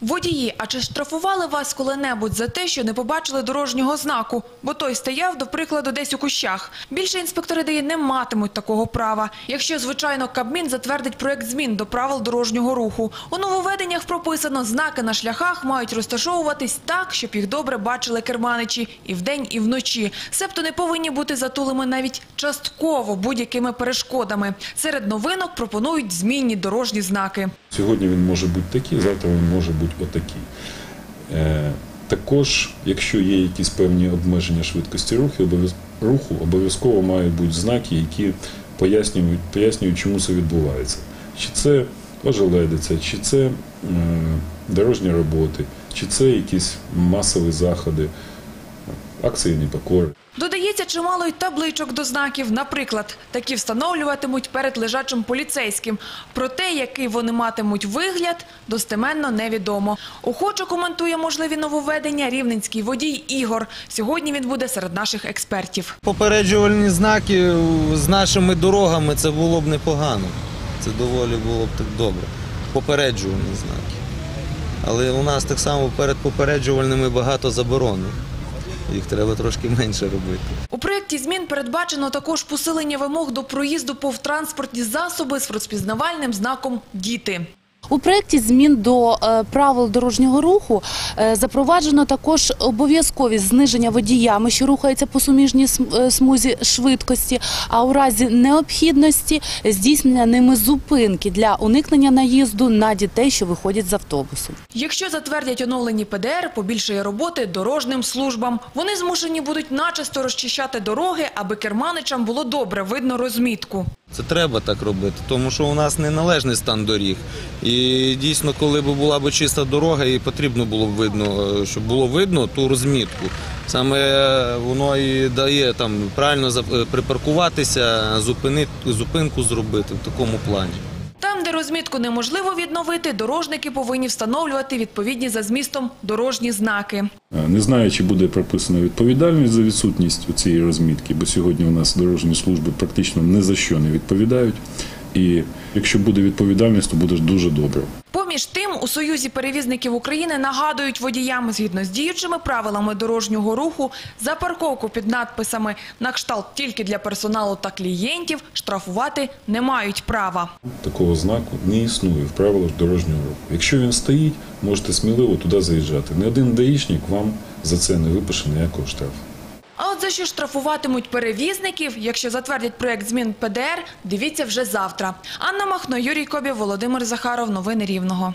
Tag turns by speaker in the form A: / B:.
A: Водії, а чи штрафували вас коли-небудь за те, що не побачили дорожнього знаку, бо той стояв, до прикладу, десь у кущах? Більше інспектори ДАІ не матимуть такого права, якщо, звичайно, Кабмін затвердить проект змін до правил дорожнього руху. У нововведеннях прописано, знаки на шляхах мають розташовуватись так, щоб їх добре бачили керманичі і вдень, і вночі. Себто не повинні бути затулими навіть частково будь-якими перешкодами. Серед новинок пропонують змінні дорожні знаки.
B: Сьогодні він може бути такий, завтра він може бути отакий. Е, також, якщо є якісь певні обмеження швидкості руху, обов'язково мають бути знаки, які пояснюють, пояснюють, чому це відбувається. Чи це ожеледиця, чи це е, дорожні роботи, чи це якісь масові заходи, акції непокори.
A: Додається чимало й табличок до знаків. Наприклад, такі встановлюватимуть перед лежачим поліцейським. Про те, який вони матимуть вигляд, достеменно невідомо. Охоче коментує можливі нововведення рівненський водій Ігор. Сьогодні він буде серед наших експертів.
C: Попереджувальні знаки з нашими дорогами це було б непогано. Це доволі було б так добре. Попереджувальні знаки. Але у нас так само перед попереджувальними багато заборонень. Їх треба трошки менше робити.
A: У проєкті змін передбачено також посилення вимог до проїзду повтранспортні засоби з розпізнавальним знаком «Діти».
D: У проєкті змін до е, правил дорожнього руху е, запроваджено також обов'язковість зниження водіями, що рухаються по суміжній е, смузі швидкості, а у разі необхідності здійснення ними зупинки для уникнення наїзду на дітей, що виходять з автобусу.
A: Якщо затвердять оновлені ПДР, побільшає роботи дорожнім службам. Вони змушені будуть начисто розчищати дороги, аби керманичам було добре видно розмітку.
C: Це треба так робити, тому що у нас неналежний стан доріг. І дійсно, коли б була б чиста дорога, і потрібно було б видно, е, щоб було видно ту розмітку. Саме е, воно і дає там правильно е, припаркуватися, зупинити, зупинку зробити в такому плані.
A: Розмітку неможливо відновити, дорожники повинні встановлювати відповідні за змістом дорожні знаки.
B: Е, Не знаю, чи буде прописана відповідальність за відсутність цієї розмітки, бо сьогодні у нас дорожні служби практично ні за що не відповідають. І якщо буде відповідальність, то буде дуже добре.
A: Поміж тим, у Союзі перевізників України нагадують водіям згідно з діючими правилами дорожнього руху за парковку під надписами на кшталт тільки для персоналу та клієнтів штрафувати не мають права.
B: Такого знаку не існує в правилах дорожнього руху. Якщо він стоїть, можете сміливо туди заїжджати. Ні один даїшник вам за це не випише ніякого штрафу.
A: А от за що штрафуватимуть перевізників, якщо затвердять проект змін ПДР, дивіться вже завтра. Анна Махно, Юрій Кобів, Володимир Захаров. Новини Рівного.